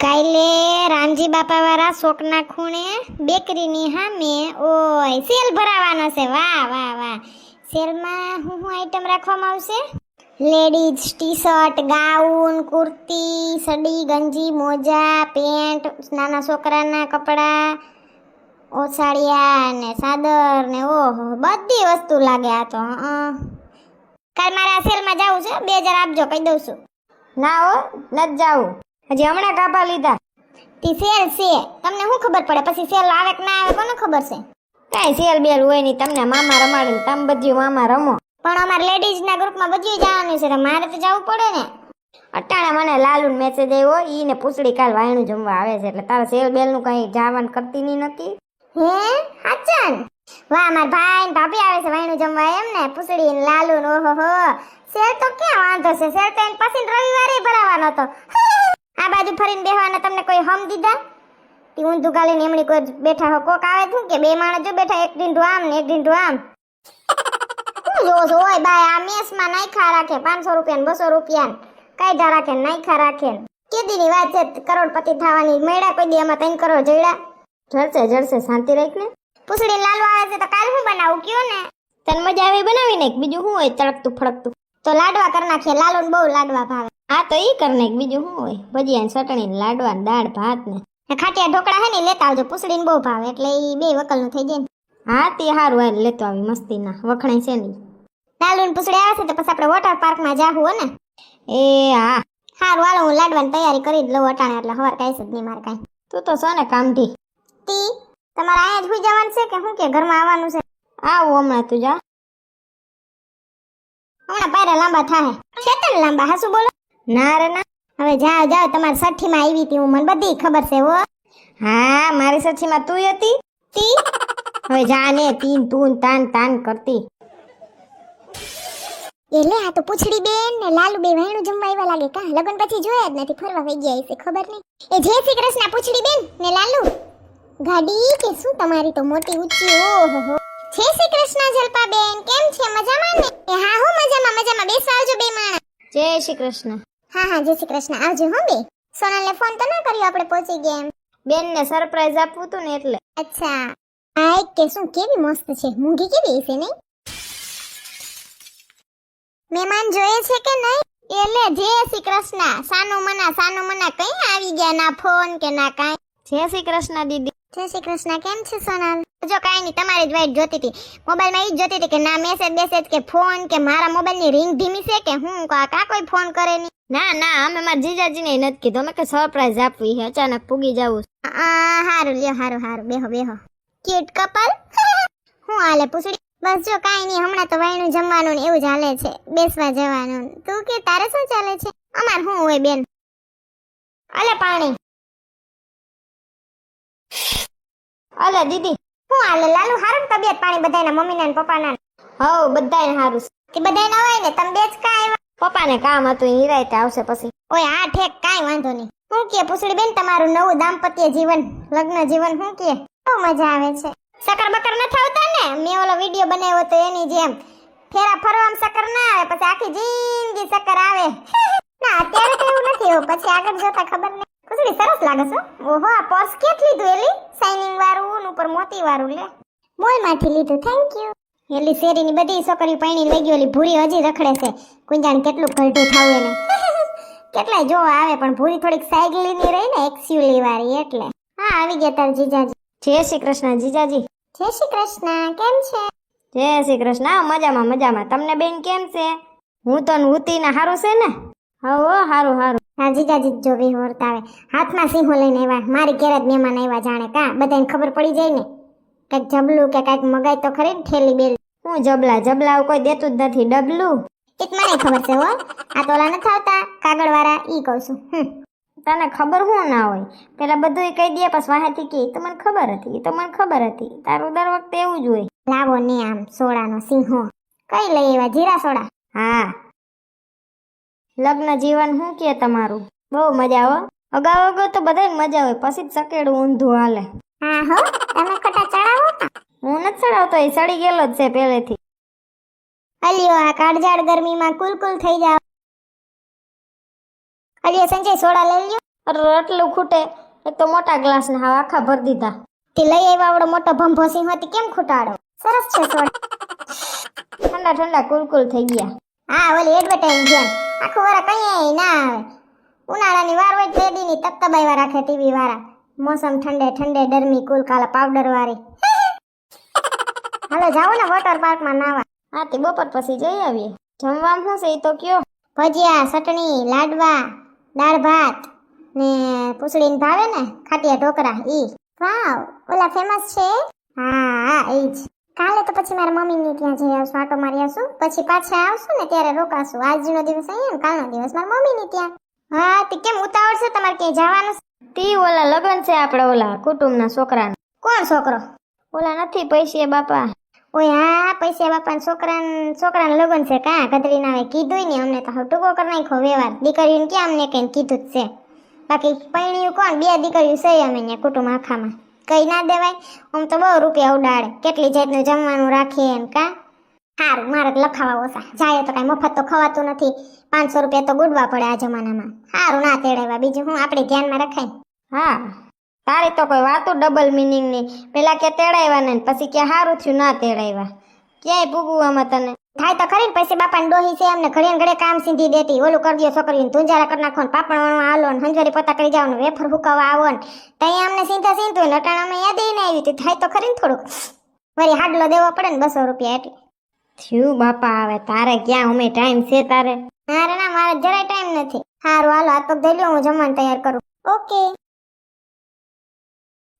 કાલે રામજી બાપા વાળા શોકના ખૂણે બેકરીની સામે ઓય, સેલ ભરાવાનો છે. વાહ વાહ વાહ. સેલમાં હું હું આઈટમ રાખવામાં આવશે? Ladies T shirt gown, kurti, સડી, ગંજી, મોજા, પેન્ટ, નાના છોકરાના કપડાં ઓછાળિયા ને સાદર ને ઓહો, બધી વસ્તુ લાગે આ તો. કાલ મારે આ સેલમાં જવું છે? બે હજાર આપજો, કહી દઉં છું. ના હો, નથી જાવું. હજી હમણાં કાપા લીધા. તી સેલ છે. તમને શું ખબર પડે? પછી સેલ આવે કે ના આવે કોને ખબર છે? કાંઈ સેલ બેલ હોય નહીં. તમને મામા રમાડે તમે બધી મામા રમો. પણ અમારા લેડીઝના ગ્રુપમાં બધું જવાનું છે. મારે તો જવું પડે ને. અટાણે મને લાલુ મેસેજ આવ્યો ઈ ને પૂછડી કાલ વાયણું જમવા આવે છે. એટલે તારા સેલ બેલનું કઈ જવાનું કરતી નહીં નથી. હે? હાચન વાહ, મારા ભાઈ ને ભાભી આવે છે વાયણું જમવા એમ ને. પૂછડી લાલુ ને ઓહો હો. સેલ તો ક્યાં વાંધો છે? સેલ તો એને પછી રવિવારે ભરાવાનો હતો. આ બાજુ ફરીને બેહવાના તમને કોઈ હમ દીધા? તી ઊંધું ગાલીને એમની કોઈ બેઠા હો કોક આવે છે? કે બે માણસ જો બેઠા, એક ઢીંઢું આમ ને એક ઢીંઢું આમ. શું હોય બાય, આ મેસમાં નાખ્યા રાખે, પાંચસો રૂપિયા બસો રૂપિયા કઈ કાઢ્યા રાખે નાખ્યા રાખે કેદીની વાત છે, કરોડપતિ થવાની મેળા કોઈ દી એમાં ત્રણ કરોડ જઈડા જળશે જળશે શાંતિ રાખ ને પૂછડી લાલવા આવે છે તો કાલ હું બનાવું, કયો ને? તને મજા આવે બનાવી નાખ બીજું શું હોય તડકતું ફળકતું? તો લાડવા કરી નાખીએ લાલુ ને બહુ લાડવા ભાવે. હા, તો ઈ કર નાખ. બીજું શું હોય? ભજીયા ને ચટણી ને લાડવા દાળ, ભાત ને. ખાટિયા ઢોકળા હે ને લેતા આવજો. પુસડી ને બહુ ભાવે, એટલે એ બે વકલનું થઈ જાય હા, તે સારું હાલ, લેતો આવી મસ્તી ના વખણાય છે નહીં. લાલુ ને પૂછડી આવે છે, તો પછી આપણે વોટર પાર્કમાં જાહું હો ને. એ, હા. સારું હાલો, હું લાડવાની તૈયારી કરી જ લઉં અટાણે, એટલે હવાર કાંઈ જ નહીં મારે કાંઈ. તું તો છો ને કામથી તી, તમારે અહીંયા જ હુઈ જવાનું છે કે શું કે ઘરમાં આવવાનું છે? આવું હમણાં તું જા. હમણાં પાયરા લાંબા થાય છે તને લાંબા હા, શું બોલો? ના રે ના. હવે જાઓ જાઓ તમારી સઠ્ઠીમાં આવી હતી હું. મને બધી ખબર છે હો. હા મારી સચીમાં તું હતી? તી? હવે જા ને તીન તું તાન તાન કરતી. એટલે આ તો પૂછડી બેન ને લાલુ બે વહેણું જમવા આવ્યા લાગે. કા? લગન પછી જોયા જ નથી. ફરવા વહી ગયા છે ખબર નહીં. એ જય શ્રી કૃષ્ણ પૂછડી બેન ને લાલુ. ગાડી કે શું તમારી તો મોટી ઊંચી? ઓહો હો. જય શ્રી કૃષ્ણ જલપા બેન કેમ છે? મજામાં ને? હા હું મજામાં મજામાં. બેસવા આવજો બે માણસ. જય શ્રી કૃષ્ણ. હા હા જય શ્રી કૃષ્ણ. આવજો હો બે સોનલને ફોન તો ના કર્યો આપણે પહોંચી ગયા એમ. બેનને સરપ્રાઈઝ આપવું હતું ને એટલે. અચ્છા. આ કે શું કેવી મસ્ત છે. મૂંગી કેવી છે નહીં? મહેમાન જોઈએ છે કે નહીં? એટલે જય શ્રી કૃષ્ણ. સાનું મના સાનું મના કઈ આવી ગયા? ના ફોન કે ના કાંઈ? જય શ્રી કૃષ્ણ દીદી. જય શ્રી કૃષ્ણ. કેમ છે સોનલ? જો કાંઈ નહીં તમારી જ વાઈટ જોતી હતી. મોબાઈલમાં એ જ જોતી હતી કે ના મેસેજ બેસેજ કે ફોન કે મારા મોબાઈલની રિંગ ધીમી છે કે હું? કા કા કોઈ ફોન કરે નહીં? ના ના અમે મારા જીજાજીને નથી કીધું. અમે કે સરપ્રાઈઝ આપવી છે અચાનક પૂગી જવું હારું લ્યો હારું હારું. બેહો બેહો. ક્યુટ કપલ હું હાલે પૂછડી? બસ જો કાંઈ નહીં હમણાં તો વાયણું જમવાનું ને એવું જ હાલે છે. બેસવા જવાનું. તું કે તારે શું ચાલે છે? અમાર શું હોય બેન? અલે પાણી. અલે દીદી. હું હાલે? લાલુ હારું તબિયત પાણી બધાના મમ્મીના ને પપ્પાના? હવ બધાય હારું છે. કે બધાય ના હોય ને? તમે બે જ કાંઈ પપ્પાને કામ હતું એ રાતે આવશે પછી. ઓય હા ઠેક કાંઈ વાંધો નહીં. હું કે પૂછડી બેન તમારું નવું દાંપત્ય જીવન, લગ્ન જીવન શું કે? બહુ મજા આવે છે. સકર બકર નથી આવતા ને? મેં ઓલો વીડિયો બનાવ્યો તો એની જેમ. ફેરા ફરવામાં સકર ના આવે, પછી આખી જિંદગી સકર આવે. ના, અત્યારે તો એવું નથી એવું પછી આગળ જોતા ખબર નહીં. પૂછડી સરસ લાગે છે ઓહો, આ પર્સ કેટલી લીધું, એલી? શાઇનિંગ વાળું ઉપર મોતી વાળું, લે. મોલમાંથી લીધું. થેન્ક યુ એલી શેરીની બધી છોકરીઓ પાણી લઈ ગઈ ઓલી ભૂરી હજી રખડે છે. કોઈ કેટલું ઘરઢું થાવું એને. કેટલાય જોવા આવે પણ ભૂરી થોડીક સાયકલીની રહી ને એક્સ્યુલી વાળી એટલે. હા આવી ગયા તાર જીજાજી. જય શ્રી કૃષ્ણ જીજાજી. જય શ્રી કૃષ્ણ કેમ છે? જય શ્રી કૃષ્ણ મજામાં મજામાં. તમને બેન કેમ છે? હું તો હુતીને સારું છે ને? હો સારું હારું. હા જીજાજી જો વિહોરતા આવે. હાથમાં સિંહો લઈને આવ્યા. મારી ઘેર જ મહેમાન આવ્યા જાણે. કા બધાને ખબર પડી જાય ને? કંઈક જબલું કે કંઈક મગાય તો ખરી ઠેલી બેલ. હું જબલા જબલા કોઈ દેતું જ નથી, ડબલું. એ મને ખબર છે હો, આ તો નથી આવતા, કાગળવાળા, ઈ કહું છું. તને ખબર હું ના હોય? પેલા બધું કહી દે, પછી વાહેથી કે તો મને ખબર હતી તો મને ખબર હતી. તારું દર વખતે એવું જ હોય. લાવો ને આમ સોડાનો સિંહો. કઈ લઈ એવા જીરા સોડા? હા. લગ્ન જીવન શું કે તમારું? બહુ મજા આવે અગાઉ અગાઉ તો બધાય મજા હોય, પછી જ સકેડું ઊંધું હાલે. હા હો, તમે ખટા ચડાવો? હું નથી ચડાવતો એ સડી ગયેલો જ છે પહેલેથી. અલ્યો આ કાળઝાળ ગરમીમાં કુલ કુલ થઈ જાવ. અલ્યો સંજય સોડા લઈ લ્યો. અરે આટલું ખૂટે એક તો મોટા ગ્લાસ ને હા આખા ભરી દીધા. તે લઈ આવ્યો આવડો મોટો ભંભો સિંહ હતી કેમ ખૂટાડો? સરસ છે સોડા. ઠંડા ઠંડા કુલકુલ થઈ ગયા. હા ઓલી એડવર્ટાઇઝ જેમ આખું વારા કઈ ના આવે. ઉનાળાની વાર હોય તે દીની તપતબાઈવા રાખે ટીવી વાળા. મોસમ ઠંડે ઠંડે ડરમી કુલ કાલા પાવડર વાળી. હાલો જાઓ ને વોટર પાર્કમાં નાવા. હા તે બપોર પછી જઈ આવીએ. જમવામાં શું છે એ તો કયો? ભજીયા ચટણી લાડવા દાળ ભાત ને પૂછડીને ભાવે ને ખાટિયા ઢોકરા ઈ. વાવ ઓલા ફેમસ છે? હા હા ઈ જ. કાલે તો પછી મારા મમ્મીને ત્યાં જઈ આવશું આટો મારી આવશું. પછી પાછા આવશું ને ત્યારે રોકાશું. આજનો દિવસ અહીંયા ને કાલનો દિવસ. મારા મમ્મીને ત્યાં. હા તે કેમ ઉતાવળ છે? તમારે ક્યાંય જવાનું? તી ઓલા લગ્ન છે આપણે ઓલા કુટુંબના છોકરાના. કોણ છોકરો? ઓલા નથી પૈસે બાપા. ઓય, હા પૈસા બાપાના છોકરાને છોકરાને લગન છે કાં? ગધરી નામે કીધું ને અમને તો. હવે ટૂંકો કરી નાખ્યો વ્યવહાર. દીકરીઓને ક્યાં અમને કઈ કીધું જ છે? બાકી પૈણીયું કોણ? બે દીકરીઓ છે અમે અહીંયા કુટુંબ આખામાં. કઈ ના દેવાય. આમ તો બહુ રૂપિયા ઉડાડે. કેટલી જાતનું જમવાનું રાખીએ એમ કા? સારું મારે લખાવા ઓછા જાય તો કાંઈ મફત તો ખવાતું નથી. પાંચસો રૂપિયા તો ગુડવા પડે આ જમાનામાં. સારું ના તેડાવ્યા. બીજું હું આપણે ધ્યાનમાં રખાય. હા. તારી તો કોઈ વાતો ડબલ મિનિંગની પેલા કે તેડાવ્યા ને પછી કે સારું થયું ના તેડાવ્યા ક્યાંય પૂગવું આમાં તને? થાય તો ખરી પછી બાપાને ડોહી છે એમને ઘડીએ ને કામ સીધી દેતી. ઓલું કરી દો છોકરીને ધુંજારા કરી નાખો ને પાપણ વણવા આલો ને હંજવારી પોતા કરી જાવ ને વેફર હુકાવા આવો ને. ત્યાં અમને સીધા સીધું ને અટાણ અમે યાદ ને આવી હતી. થાય તો ખરી ને થોડુંક. વળી હાડલો દેવો પડે ને બસો રૂપિયા એટલે. થયું બાપા આવે તારે ક્યાં? અમે ટાઈમ છે તારે. મારે ના, મારે જરાય ટાઈમ નથી. સારું હાલો હાથ પગ ધોઈ લ્યો હું જમવાનું તૈયાર કરું. ઓકે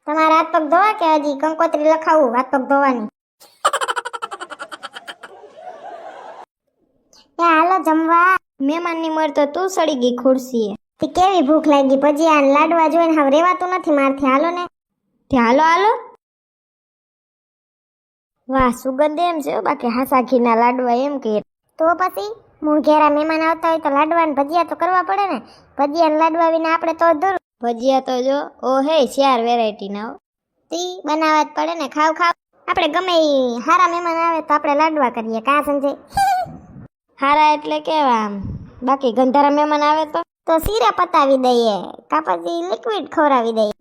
તમારે હાથ પગ ધોવા કે હજી કંકોત્રી લખાવું, હાથ પગ ધોવાની? એ હાલો જમવા. મહેમાનની મર તો તું સડી ગઈ ખુરશીએ. તે કેવી ભૂખ લાગી? ભજીયા આ લાડવા જોઈને હવે રેવાતું નથી મારથી. હાલો ને. હાલો હાલો. વાહ, સુગંધ એમ છે બાકી હાસા ઘીના લાડવા એમ કે. તો પછી હું ઘેરા મહેમાન આવતા હોય તો લાડવા ને ભજીયા તો કરવા પડે ને. ભજીયા ને લાડવા વિના આપણે તો અધૂરું. ભજીયા તો જો ઓ હે ચાર વેરાયટી ના હો. તી બનાવવા જ પડે ને, ખાવ ખાવ. આપણે ગમે એ હારા મહેમાન આવે તો આપણે લાડવા કરીએ, કા સંજય? હારા એટલે કેવા બાકી ગંધારા મહેમાન આવે તો? તો શીરા પતાવી દઈએ, કા પછી લિક્વિડ ખવડાવી દઈએ.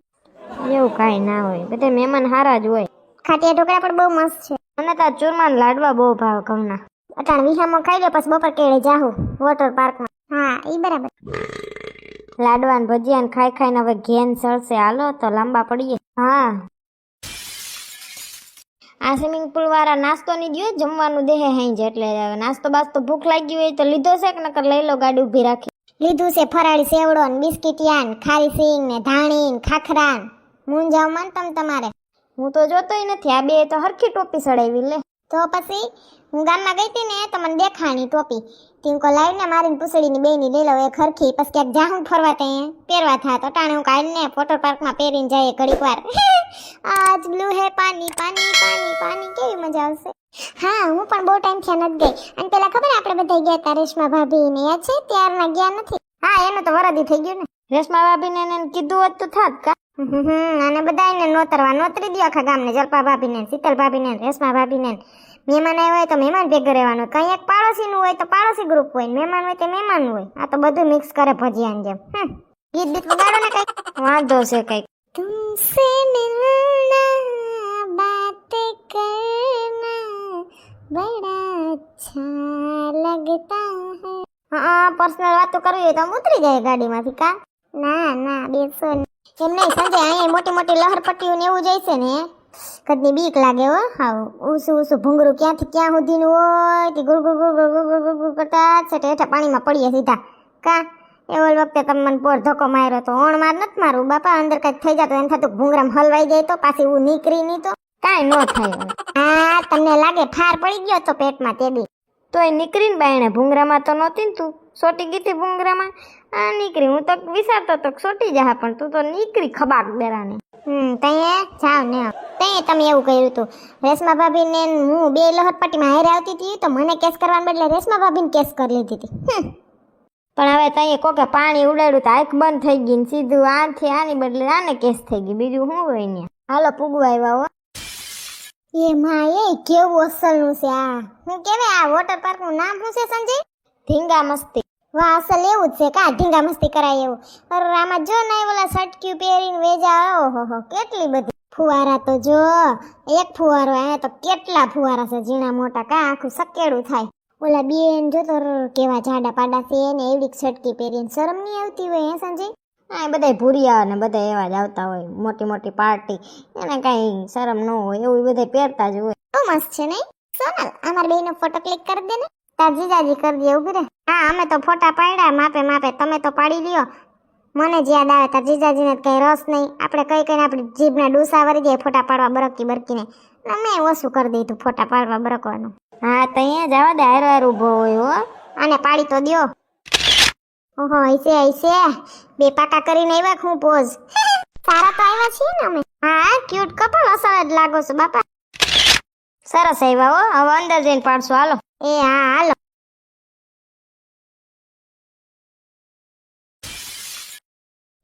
એવું કાંઈ ના હોય, બધે મહેમાન હારા જ હોય. ખાટિયા ઢોકળા પણ બહુ મસ્ત છે. મને તો ચૂરમાન લાડવા બહુ ભાવ ઘઉંના. અટાણ વિહામાં ખાઈ લે પછી બપોર કેળે જાહું વોટર પાર્કમાં હા, ઈ બરાબર. લાડવા ને ભજીયા ને ખાઈ ખાઈને હવે ઘેન સળશે હાલો, તો લાંબા પડીએ. હા. આ સ્વિમિંગ પુલ વાળા નાસ્તો નહીં ગયો જમવાનું દેહે હાઈ જ. એટલે નાસ્તો બાસ્તો ભૂખ લાગી હોય તો લીધો છે કે નકર લઈ લો ગાડી ઊભી રાખી. લીધું છે ફરાળી સેવડો ને બિસ્કિટિયા ને ખારી સિંગ ને ધાણી ને ખાખરા મૂંઝાવ મન તમ તમારે. હું તો જોતોય નથી, આ બે તો હરખી ટોપી સડાવી લે. તો પછી, હું ગામમાં ગઈ હતી ને, તો મને દેખાણી ટોપી. તીન કો મારીને પૂછડીની બેની લઈ લઉં એ ખરખી પછી ક્યાંક જાહું ફરવા ત્યાં પહેરવા થા તો ટાણે હું કાઢીને વોટર પાર્કમાં પહેરીને જઈએ ઘડીક વાર. આજ બ્લુ હે પાણી પાણી પાણી પાણી કેવી મજા આવશે? હા, હું પણ બહુ ટાઈમ થયા નથી ગઈ. અને પેલા ખબર આપણે બધા ગયા તા રેશમા ભાભી ને યાદ છે? ત્યારના ગયા નથી. હા, એનું તો વરદી થઈ ગયું ને. રેશમા ભાભીને એને કીધું હોત તો થાત કા? અને બધા એને નોતરવા નોતરી દો આખા ગામને. જલપા ભાભીને, શીતલ ભાભીને, રેશમા ભાભીને. મહેમાન આવ્યા હોય તો મહેમાન ભેગું રહેવાનું હોય કંઈ એક પાડોશીનું હોય તો પાડોશી ગ્રુપ હોય મહેમાન હોય તો મહેમાન હોય આ તો બધું મિક્સ કરે ભજીયાની જેમ હમ ગીત બીત વગાડો ને કંઈક વાંધો છે કંઈક તુમસે મિલના બાત કરના બડા અચ્છા લગતા હે હા પર્સનલ વાતો કરવી હોય તો આમ ઉતરી જાય ગાડીમાંથી કા ના ના બેસો એમ નહીં સંજય અહીંયા મોટી મોટી લહર પટ્ટીઓ ને એવું જઈશે ને કદની બીક લાગે હો? હાવ. ઊસું ઊસું ભૂંગરું ક્યાંથી ક્યાં સુધીનું હોય? તે ગુરગુર ગુરગુર ગુરગુર ગુરગુર કરતા છે હેઠા પાણીમાં પડીએ સીધા. કા? એ ઓલ વખતે તમે મને પોર ધક્કો માર્યો તો ઓણ માર નથી મારું. બાપા, અંદર કંઈક થઈ જતો એમ થતું. ભૂંગરામ હલવાઈ જાય તો પાછી હું નીકળી નહીં તો. કાંઈ ન થાય. હા, તમને લાગે ઠાર પડી ગયો તો પેટમાં તે બી તો એ નીકળીને બાયણે ભૂંગરામાં તો નહોતી ને તું. સોટી ગઈ ભૂંગરામાં આ નીકળી. હું તો વિચારતો તો સોટી જા, પણ તું તો નીકળી ખબાક ડરાને હમ તઈએ જાવ ને તઈએ તમે એવું કર્યું હતું રેશમા ભાભીને ને હું બે લહરપટ્ટીમાં હારે આવતી હતી તો મને કેસ કરવાને બદલે રેશમા ભાભીને કેસ કરી લીધી હતી હમ. પણ હવે તઈએ કોકે પાણી ઉડાડ્યું તો આંખ બંધ થઈ ગઈ ને સીધું આથી આની બદલે આને કેસ થઈ ગઈ. બીજું શું હોય ને હાલો, પૂગવા આવ્યા હો. એ માં એ કેવું અસલનું છે આ? હું કેવાય આ વોટર પાર્કનું નામ શું છે સંજય? ધીંગા મસ્તી. વાહ, અસલ એવું જ છે કા ઢીંગા મસ્તી કરાય એવું. અરે આમાં જો ને ઓલા સટક્યું પહેરીને વેજા, ઓહો હો, કેટલી બધી. ફુવારા તો જો, એક ફુવારો અહીંયા તો કેટલા ફુવારા છે, ઝીણા મોટા, કા આખું સકેડું થાય. ઓલા બેન જો તો કેવા જાડા પાડા છે ને એવડી છટકી પહેરીને શરમ નહીં આવતી હોય, હે સંજય? આ બધા ભૂરિયા ને બધા એવા જ આવતા હોય, મોટી મોટી પાર્ટી. એને કાંઈ શરમ ન હોય, એવું બધા પહેરતા જ હોય. બહુ મસ્ત છે નહીં? સોનલ અમાર બેનો ફોટો ક્લિક કરી દે ને. તાર જીજાજી કરી દે ઊભી રે હા અમે તો ફોટા પાડ્યા માપે માપે. તમે તો પાડી લ્યો મને જ યાદ આવે તાર જીજાજીને કઈ રસ નહીં. આપણે કઈ કઈને આપણી જીભના ડૂસા વળી જાય ફોટા પાડવા બરકી બરકીને. અમે ઓછું કરી દીધું ફોટા પાડવા બરકવાનું. હા તો અહીંયા જવા દે હારો હાર ઊભો હોય હો. અને પાડી તો દ્યો. ઓહો ಐસે ಐસે બે પાકા કરીને આવ્યા હું પોઝ? સારા તો આવ્યા છીએ ને અમે. હા ક્યુટ કપલ અસર જ લાગો છો બાપા. સરસ આવ્યા હો. હવે અંદર જઈને પાડશું હાલો. એ હા હાલો.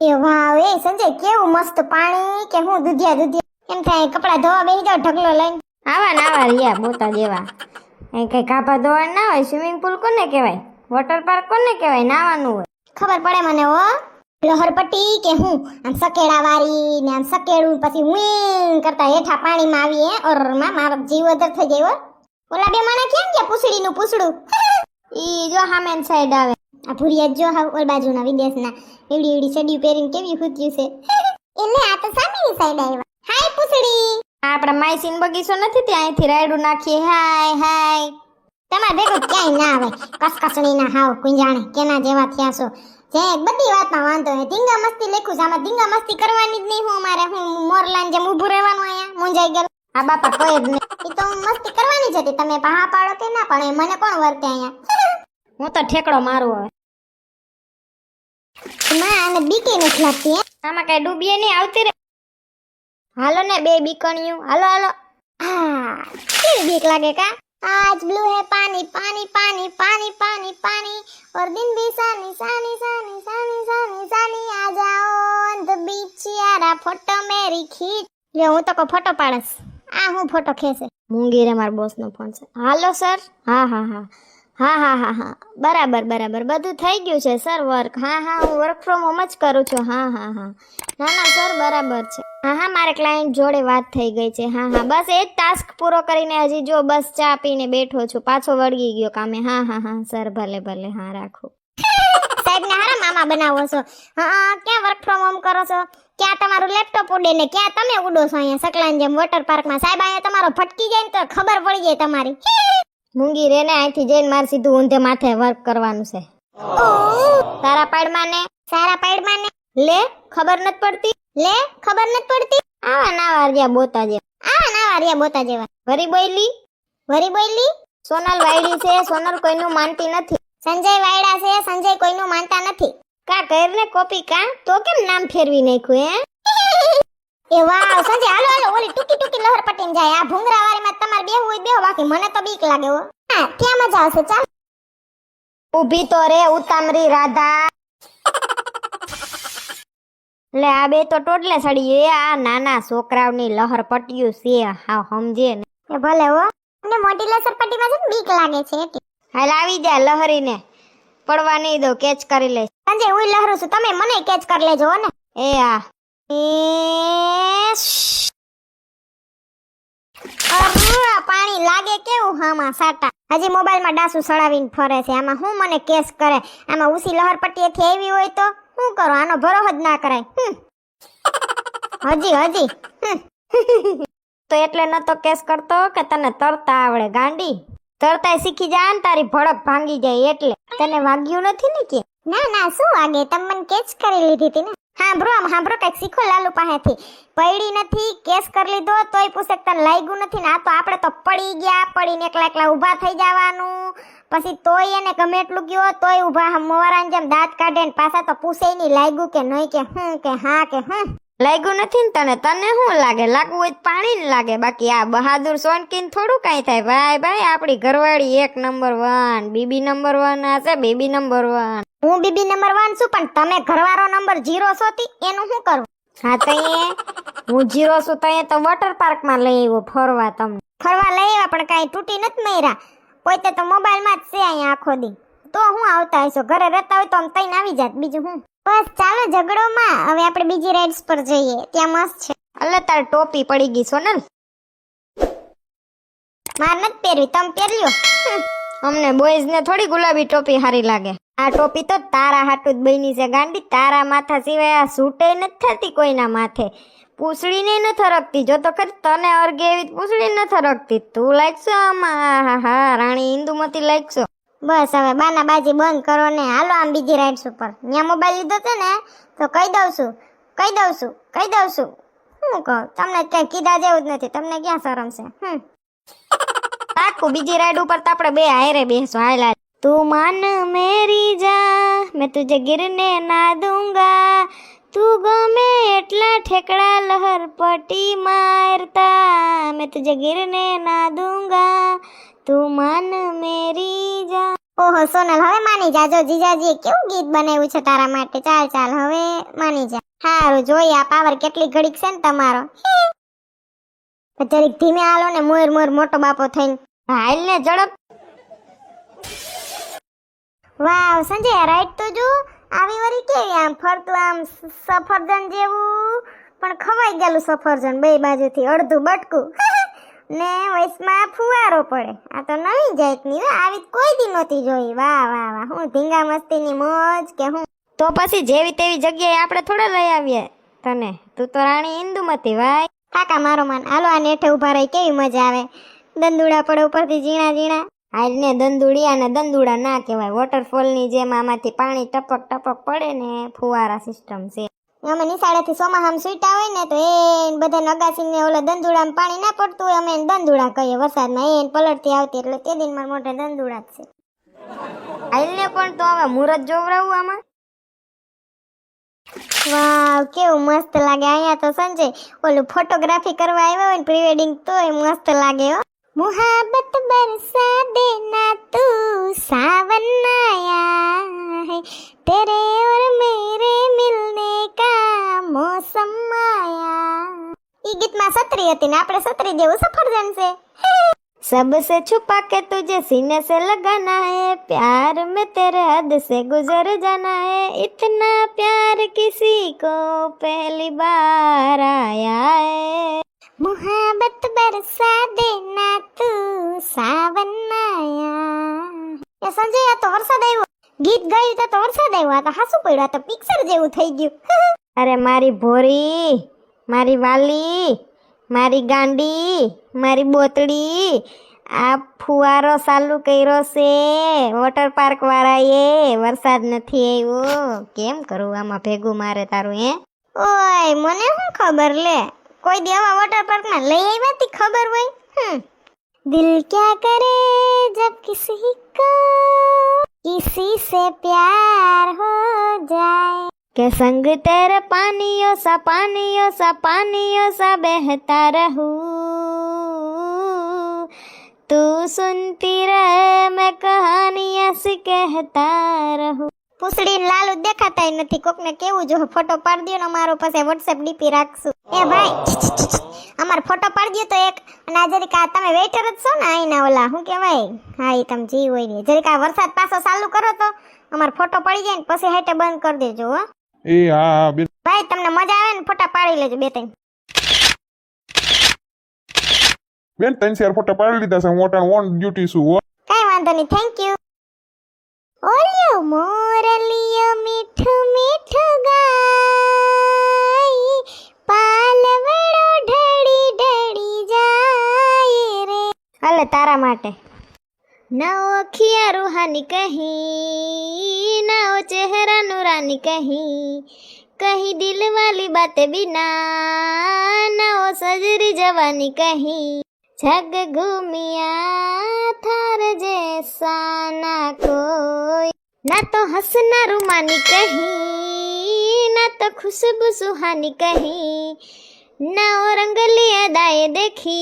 એ વાવ એ સંજય કેવું મસ્ત પાણી કે હું દુધિયા દુધિયા? એમ થાય કપડા ધોવા બેસી જાવ ઢગલો લઈને. આવા ને આવા રહ્યા બોતા જેવા. એ કઈ કાપા ધોવા ના હોય સ્વિમિંગ પુલ કોને કહેવાય? વોટર પાર્ક કોને કહેવાય? નાવાનું હોય. ખબર પડે મને હો. લહરપટ્ટી કે હું? આમ સકેડા વાળી ને આમ સકેડું પછી હું કરતા હેઠા પાણીમાં આવીએ. હે ઓરમાં મારો જીવ અધર થઈ ગયો. ઓલા બે માણા કેમ ગયા પૂછડીનું પૂછડું? ઈ જો હામેન સાઈડ આવે. આ ભૂરિયા જો હા ઓલ બાજુના વિદેશના એવડી એવડી ચડ્યું પહેરીને કેવી ખૂત્યું છે. એટલે આ તો સામેની સાઈડ આવ્યા. હાય પૂછડી. આપણા માયસીન બગીચો નથી ત્યાં? અહીંથી રાયડું નાખીએ. હાય હાય. તમારે ભેગું ક્યાંય ના આવે. કસકસણી ના હાવ કુંજાણે કેના જેવા થયા છો. જે બધી વાતમાં વાંધો હે ધીંગા મસ્તી લખ્યું છે. આમાં ધીંગા મસ્તી કરવાની જ નહીં હું અમારે. હું મોરલાન જેમ ઊભું રહેવાનું અહીંયા મુંજાઈ ગયેલું. આ બાપા કોઈ જ નહીં એ તો મસ્તી કરવાની જ હતી તમે પહા પાડો કે ના પણ એ મને કોણ વર્તે અહીંયા હું તો ઠેકડો મારું હવે માં આને બીકે નથી લાગતી હે આમાં કઈ ડૂબીએ નહીં આવતી રે હાલો ને બે બીકણિયું હાલો હાલો હા કેવી બીક લાગે કા आज ब्लू है पानी पानी पानी पानी पानी पानी और दिन भी सानी सानी सानी सानी सानी सानी आ जाओ on the beach यारा फोटो मेरी खींच લે હું તો કો ફોટો પાડસ આ હું ફોટો ખેસે મૂંગી રે મારા બોસનો ફોન છે. હાલો સર હા હા હા. હા હા હા હા. બરાબર બરાબર. બધું થઈ ગયું છે સર વર્ક હા હા, હું વર્ક ફ્રોમ હોમ જ કરું છું. હા હા હા. ના ના સર બરાબર છે. હા હા, મારે ક્લાયન્ટ જોડે વાત થઈ ગઈ છે. હા હા. બસ એ જ ટાસ્ક પૂરો કરીને હજી જો બસ ચા પીને બેઠો છું. પાછો વળગી ગયો કામે. હા હા હા. સર ભલે ભલે. હા, રાખો. સાહેબ, ને હારા મામા બનાવો છો. હા, ક્યાં વર્ક ફ્રોમ હોમ કરો છો? ક્યાં તમારું લેપટોપ ઉડે ને ક્યાં તમે ઉડો છો અહીંયા? સકલાન જેમ વોટર પાર્કમાં સાહેબ અહીંયા તમારો ફટકી જાય ને તો ખબર પડી જાય તમારી. મૂંગી રે ને અહીંથી જઈને મારે સીધું ઊંધે માથે વર્ક કરવાનું છે. તારા પાડમાં ને સારા પાડમાં ને. લે ખબર નથી પડતી. લે ખબર નથી પડતી. આવા નાવા રહ્યા બોતા જેવા. આ ના વારિયા બોતા જેવા. વરી બોયલી? વરી બોયલી? સોનલ વાયડી છે સોનલ કોઈનું માનતી નથી. સંજય વાયડા છે સંજય કોઈનું માનતા નથી. કા કરીને કોપી કા? તો કેમ નામ ફેરવી નાખ્યું હે? એ વાવ સંજય હાલો હાલો ઓલી ટૂકી ટૂકી લહર પટીને જાય. આ ભૂંગરા વાળીમાં તમારે બેહવું હોય બેહો બાકી મને તો બીક લાગે હો. હા ક્યાં મજા આવશે? ચાલ. ઊભી તો રે ઉતામરી રાધા. લે આ બે તો ટોટલે સડી એ આ નાના છોકરાઓની લહર પટ્યું છે હા સમજે ને. એ ભલે હો. અને મોટી લસર પટ્ટીમાં છે ને બીક લાગે છે એટલે. હાલ આવી જા લહરીને. પડવા નહીં દઉં કેચ કરી લે સંજય હું લહેરું છું તમે મને કેચ કરી લેજો ને. એ. અરર, પાણી લાગે કેવું હામાં સાટા? હજી મોબાઈલમાં ડાસુ સળાવીને ફરે છે આમાં હું મને કેસ કરે? આમાં ઉસી લહર પટ્ટીએથી આવી હોય તો શું કરો? આનો ભરો જ ના કરાય. હજી હજી. તો એટલે ન તો કેસ કરતો કે તને તરતા આવડે ગાંડી? તરતાય શીખી જા ને તારી ભડક ભાંગી જાય એટલે. તને વાગ્યું નથી ને કે? ના ના શું વાગે? તમે મને કેચ કરી લીધી હતી ને. હાંભળો આમ હાંભળો કંઈક શીખો લાલુ પાસેથી. પડી નથી કેસ કરી લીધો તોય પૂછે કે તને લાગ્યું નથી ને આ તો આપણે તો પડી ગયા પડીને એકલા એકલા ઊભા થઈ જવાનું. પછી તોય એને ગમે એટલું ગયો તોય ઊભા મોવારાને જેમ દાંત કાઢે ને પાછા તો પૂછે નહીં લાગ્યું કે નહીં કે હું કે હા કે હું. લાગ્યું નથી ને તને? તને શું લાગે? લાગવું હોય પાણી ને લાગે. બાકી આ બહાદુર સોનકીન થોડું કાંઈ થાય. ભાઈ ભાઈ આપણી ઘરવાળી એક નંબર વન બીબી નંબર વન છે બેબી નંબર વન હું બીબી નંબર વન છું પણ તમે ઘરવાળો નંબર જીરો છો તી એનું શું કરવું હા તો હું જીરો છું તો તો વોટર પાર્કમાં લઈ આવ્યો ફરવા તમને. ફરવા લઈ આવ્યા પણ કાંઈ તૂટી નથી મર્યા. પોતે તો મોબાઈલમાં જ છે અહીંયા આખો દી તો હું આવતા હશો? ઘરે રહેતા હોય તો આમ તઈને આવી જાત. બીજું હું? બસ ચાલો ઝઘડોમાં. હવે આપણે બીજી રાઇડ્સ પર જઈએ. ત્યાં મસ્ત છે. અલ્લે તાર ટોપી પડી ગઈ સોનલ માર નથી પહેરવી તમે પહેર્યો અમને બોયઝ ને થોડી ગુલાબી ટોપી સારી લાગે. આ ટોપી તો તારા હાટું જ બની છે ગાંડી. તારા માથા સિવાય આ સૂટે નથી થતી કોઈના માથે. પૂછડીને નથી થરકતી જો તો ખરી તને અર્ગે એવી પૂછડી નથી થરકતી તું લાગશો આમાં? હા હા રાણી ઇન્દુમતી લાગશો. બસ હવે બાના બાજી બંધ કરો ને હાલો આમ બીજી રાઇડ્સ ઉપર. ત્યાં મોબાઈલ લીધો છે ને, તો કહી દઉં છું, કહી દઉં છું, કહી દઉં છું. શું કહું, તમને ક્યાંય કીધા જેવું જ નથી, તમને ક્યાં શરમ છે? હમ. પાકું બીજી રાઈડ ઉપર તો આપણે બે હારે બેસો, હાલા તું માન મેરી જા, મેં તુજે ગિરને ના દૂંગા. તું ગમે એટલા ઠેકડા લહર પટી મારતા, મેં તુજે ગિરને ના દૂંગા. તું માન મેરી જા. ઓહો, સોનલ, હવે માની જાજો જીજાજીએ કેવું ગીત બનાવ્યું છે તારા માટે? ચાલ ચાલ, હવે માની જા. હારું જોઈએ આ પાવર કેટલી ઘડીક છે ને તમારો. જરીક ધીમે હાલો ને મોર મોર, મોટો બાપો થઈને. હાલ ને, ઝડપ. વાવ, સંજય રાઈટ તો જો. આવી વરી કેવી આમ ફરતું, આમ સફરજન જેવું. પણ ખવાઈ ગયેલું સફરજન, બે બાજુથી, અડધું બટકું. ને વયસમાં ફુવારો પડે. આ તો નવી જાતની હો, આવી કોઈ દી નહોતી જોઈ. વાહ વાહ વાહ. હું ધીંગા મસ્તીની મોજ કે હું? તો પછી જેવી તેવી જગ્યાએ આપણે થોડા લઈ આવીએ તને. તું તો રાણી ઇન્દુમતી ભાઈ. કાકા, મારો માન. હાલો, આ નેઠે ઊભા રહી. કેવી મજા આવે? દંદુડા પડે ઉપરથી ઝીણા ઝીણા. ને દંદુડિયા અને દંદુડા ના કહેવાય. વોટરફોલની જેમ આમાંથી પાણી ટપક ટપક પડે ને ફુવારા સિસ્ટમ છે. અમે નિશાળેથી સોમાહામ સુઈટા હોય ને તો એ બધા અગાસીને ઓલા દંદુડામાં પાણી ના પડતું હોય, અમે એને દંધુડા કહીએ. વરસાદમાં એને પલળતી આવતી એટલે તે દિન મારા મોઢે દંધુડા જ છે. આઈને પણ તો હવે મુહૂર્ત જોવરાવું આમાં. વાવ, કેવું મસ્ત લાગે. અહીંયા તો સંજય ઓલું ફોટોગ્રાફી કરવા આવ્યો હોય ને પ્રી વેડિંગ તોય મસ્ત લાગે હો. મુહાબત બરસા દેના તું સાવન આયા है तेरे और मेरे मिलने का मौसम आया ઈ ગીતમાં સત્રી હતી ને આપણે સત્રી જેવું સફરજન છે सबसे छुपा के तुझे सीने से लगाना है प्यार में तेरे हद से गुजर जाना है इतना प्यार किसी को पहली बार आया है મોહબ્બત બરસા દેના તું સાવન આયા એ સંજય આ તો વરસાદ આવ્યો ગીત ગાયું તો તો વરસાદ આવ્યો આ તો હાસુ પડ્યું તો પિક્ચર જેવું થઈ ગયું અરે મારી ભોરી મારી વાલી મારી ગાંડી મારી બોતળી આ ફુવારો ચાલુ કર્યો છે વોટર પાર્ક એ વરસાદ નથી આવ્યો કેમ કરું આમાં ભેગું મારે તારું હે ઓય મને શું ખબર લે कोई देवा वाटर पार्क में ले आई थी खबर वही दिल क्या करे जब किसी को किसी से प्यार हो जाए के संग तेरे पानियों सा पानियों सा पानियों सा बहता रहू तू सुनती रहे मैं कहानी ऐसी कहता रहू પૂછડી ને લાલુ દેખાતાય નથી. કોકને કેવું જો ફોટો પાડી દો ને અમારો પાસે વોટ્સએપ ડીપી રાખશું. એ ભાઈ અમાર ફોટો પાડી દો તો એક. અને આ જરીક આ તમે વેઇટર જ છો ને આઈના ઓલા શું કહેવાય? હા એ તમે જી હોય ને. જરીક આ વરસાદ પાછો ચાલુ કરો તો અમાર ફોટો પડી જાય ને પછી હેટે બંધ કરી દેજો હો. એ હા ભાઈ તમને મજા આવે ને ફોટા પાડી લેજો બે ત્રણ. બેન ત્રણ ચાર ફોટા પાડી લીધા છે. હું ઓન ડ્યુટી છું કઈ વાંધો નહીં. થેન્ક યુ ઓલ્યો મોરલિયો મીઠું મીઠું ગાય, પાલવડો ઢળી ઢળી જાય રે. હાલે તારા માટે. નવો ખિયા રૂહાની કહી નવો ચહેરા નુરાની કહી કહી દિલ વાલી બાતે બિના નવો સજરી જવાની કહી. जग घूमिया थार जैसा ना कोई। ना तो हंसना रुमानी कहीं, ना तो खुशबू सुहानी कहीं। ना वो रंगली अदाए देखी,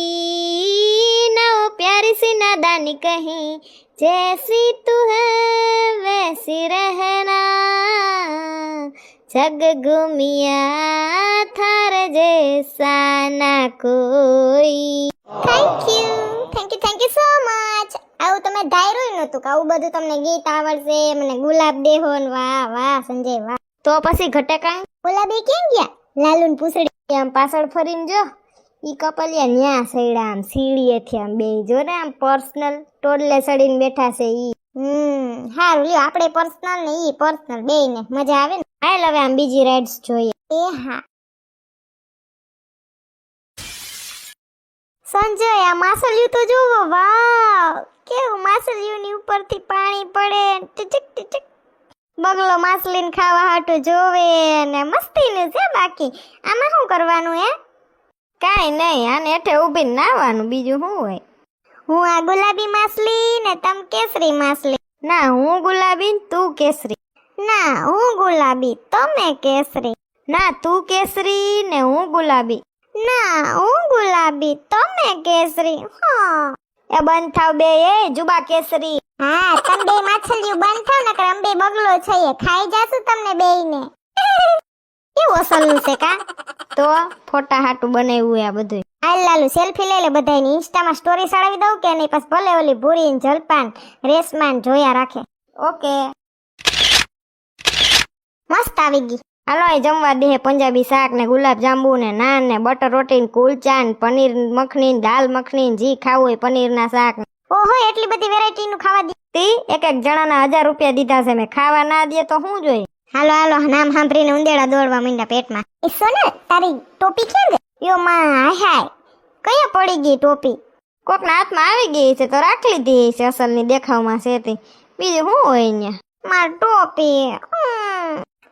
ना वो प्यारी सी नादानी कहीं। जैसी तू है, वैसी रहना। जग घूमिया थार जैसा ना कोई। Thank you thank you thank you so much આવું તમે ધાર્યું નતું કે આવું બધું તમને ગીત આવડશે, મને ગુલાબ દેહો ને વાહ વાહ, સંજય, વાહ. તો પછી ઘટકા ગુલાબી કેમ ગયા? લાલુન પૂછડી આમ પાછળ ફરીને જો. ઈ કપલિયા ન્યા સૈડા આમ સીડીએથી આમ બે જો ને આમ પર્સનલ ટોડલે સડીને બેઠા છે ઈ. હમ, હારું, લ્યો, આપણે પર્સનલ ને ઈ પર્સનલ બે ને મજા આવે ને? હાલ હવે આમ બીજી રાઇડ્સ જોઈએ. એ હા. સંજય આ માસલિયું તો જુઓ, વાવ! કેવું માસલિયુંની ઉપરથી પાણી પડે ટીચક ટીચક. બગલો માછલીને ખાવા હાટું જોવે ને મસ્તીનું છે બાકી. આમાં શું કરવાનું હે? કાંઈ નહીં, આને હેઠે ઊભી નાવાનું બીજું શું હોય? હું આ ગુલાબી માછલી ને તમ કેસરી માછલી. ના, હું ગુલાબી તું કેસરી. ના, હું ગુલાબી, તમે કેસરી. ના, તું કેસરી ને હું ગુલાબી. ના હું ગુલાબી તમે કેસરી હા. એ બંધ થાવ બે એ જુબા કેસરી. હા તમે બે માછલીઓ બંધ થાવ નકર અંબે બગલો છે એ ખાઈ જાશું તમને બેયને. કેવો અસલનું છે કા? તો ફોટા હાટું બનાવ્યું આ બધું હાલ લાલુ સેલ્ફી લઈ લે બધાયની. ઇન્સ્ટામાં સ્ટોરી ચડાવી દઉં કે નહીં? પછી ભલે ઓલી ભૂરી ને જલપાન રેસમાન જોયા રાખે. ઓકે. મસ્ત આવી ગઈ. હાલો એ જમવા દે પંજાબી શાક ને ગુલાબ જાંબુ ને નાન ને બટર રોટી ને કુલચા ને પનીર મખની ને દાલ મખની ને જી ખાવું હોય પનીરના શાક ને. ઓહો એટલી બધી વેરાયટી નું ખાવા દીધી એક એક એક જણાના હજાર રૂપિયા દીધા છે મેં ખાવા ના દે તો શું જોઈએ? હાલો હાલો નામ સાંભળીને ઉંદેડા દોડવા માંડ્યા પેટમાં. એ સોને તારી ટોપી ક્યાં ગઈ? યો માં હાય હાય. કયા પડી ગઈ ટોપી? કોકના હાથમાં આવી ગઈ છે તો રાખી લીધી છે અસલની દેખાવમાં છે તે. બીજું શું હોય અહીંયા માર ટોપી.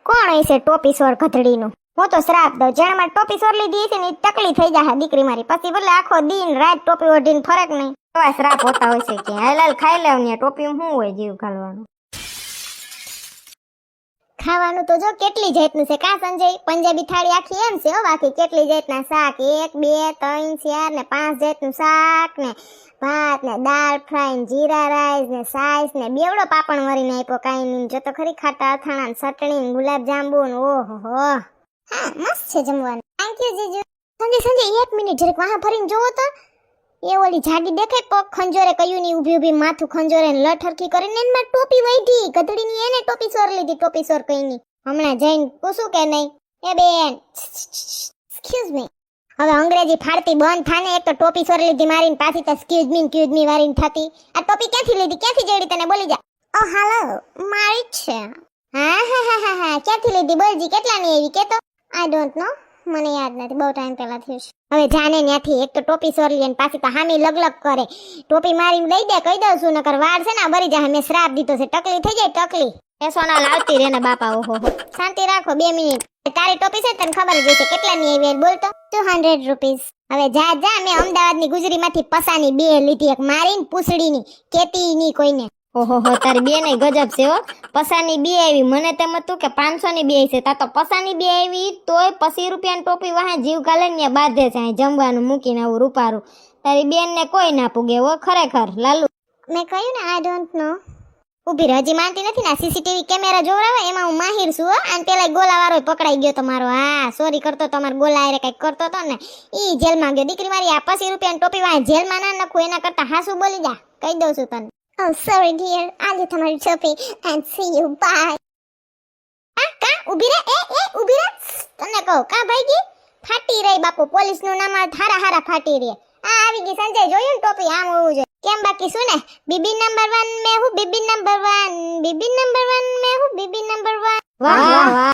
કોણ હશે ટોપી સોર ગધડીનું? હું તો શ્રાપ દઉં, જેણે મારી ટોપી સોર લીધી છે ને તકલી થઈ જાય દીકરી મારી. પછી ભલે આખો દિન રાત ટોપી ઓઢીને ફરક નહીં, એવા શ્રાપ હોતા હોય છે કે હાલ હાલ ખાઈ લેવ ટોપી શું હોય જીવ ઘાલવાનું? ખાવાનું તો જો કેટલી જાતનું છે. કા સંજય? પંજાબી થાળી આખી એમ છે હો, બાકી કેટલી જાતના શાક? એક, બે, ત્રણ, ચાર ને પાંચ જાતનું શાક ને ભાત ને દાળ ફ્રાય ને જીરા રાઈસ ને સાઈસ ને બેવડો પાપણ વરીને આપ્યો કાંઈ નહીં. જો તો ખરી ખાટા અથાણા ને ચટણી ને ગુલાબ જાંબુ ને ઓહો હા. મસ્ત છે જમવાનું. થેન્ક યુ જીજુ. સંજય સંજય, એક મિનિટ જરાક વાહ ફરીને જોવો તો. એ ઓલી જાડી દેખાય પગ ખંજોરે કયું ની ઊભી ઊભી માથું ખંજોરે લઠરખી લઠ કરીને એને મારી ટોપી વૈધી ગધડીની એને ટોપી સોર લીધી ટોપી સોર કઈ ની હમણાં જઈને પૂછું કે નહીં? એ બેન એક્સક્યુઝ મી હવે અંગ્રેજી ફાડતી બંધ થાને એક તો ટોપી સોર લીધી મારીને પાછી તો એક્સક્યુઝ મી ક્યુઝ મી વારીને થતી. આ ટોપી ક્યાંથી લીધી? ક્યાંથી જેડી તને બોલી જા? ઓ હાલો મારી છે. હા હા હા હા હા ક્યાંથી લીધી બોલજી? કેટલાની આવી? કે તો આઈ ડોન્ટ નો મને યાદ નથી બહુ ટાઈમ પહેલા થયું છે. હવે જાને ત્યાંથી એક તો ટોપી સોરલી લે પાછી તો હામી લગલગ કરે. ટોપી મારીને દઈ દે કહી દઉં છું નકર વાર છે ને બરી જાય મેં શ્રાપ દીધો છે. ટકલી થઈ જાય ટકલી. એ સોના લાવતી રે ને બાપા ઓહો. શાંતિ રાખો બે મિનિટ. તારી ટોપી છે તને ખબર જ કેટલા કેટલાની આવી હોય બોલ તો. ટુ હંડ્રેડ રૂપીસ હવે જા જા મેં અમદાવાદની ગુજરીમાંથી પસાની બે લીધી એક મારીને પૂછડીની કેતીની કોઈને. ઓહો તારી બે નહીં ગજબ છે, હો. પસાની બે આવી. મને તેમ હતું કે પાંચસો ની બે છે. તા તો પસાની બે આવી તોય પસી રૂપિયાની ટોપી વાહે જીવ ગાલે ને બાંધે છે. જમવાનું મૂકીને આવું રૂપારું. તારી બેન ને કોઈ ના પૂગે, હો, ખરેખર. લાલુ. મેં કહ્યું ને, આ ડોન્ટ નો ઊભી હજી માનતી નથી ને સીસીટીવી કેમેરા જોવડાવે, એમાં હું માહિર છું, હો. અને પેલા ગોલાવાળો પકડાઈ ગયો તમારો. હા સોરી કરતો તમારો ગોલા આરે કંઈક કરતો તો ને. ઈ જેલમાં ગયો. દીકરી મારી આ પસી રૂપિયાની ટોપી વાહે જેલમાં ના નખું, એના કરતાં હાસું બોલી જા. કહી દઉં છું તને. ઓ dear. ડિયર આજે તમારી ટોપી and see you. Bye. આ કા? ઊભી રહે એ એ ઊભી રહે તને કહું. કા ભાઈજી? ફાટી રહી બાપુ. પોલીસનું નામ હારા હારા ફાટી રહી. આ આવી ગઈ સંજય. જોયું ને ટોપી? આમ હોવું જોઈએ. કેમ બાકી શું ને? બીબી નંબર વન મેં હું? બીબી નંબર વન. બીબી નંબર વન મેં હું? બીબી નંબર વન. વાહ વાહ વાહ.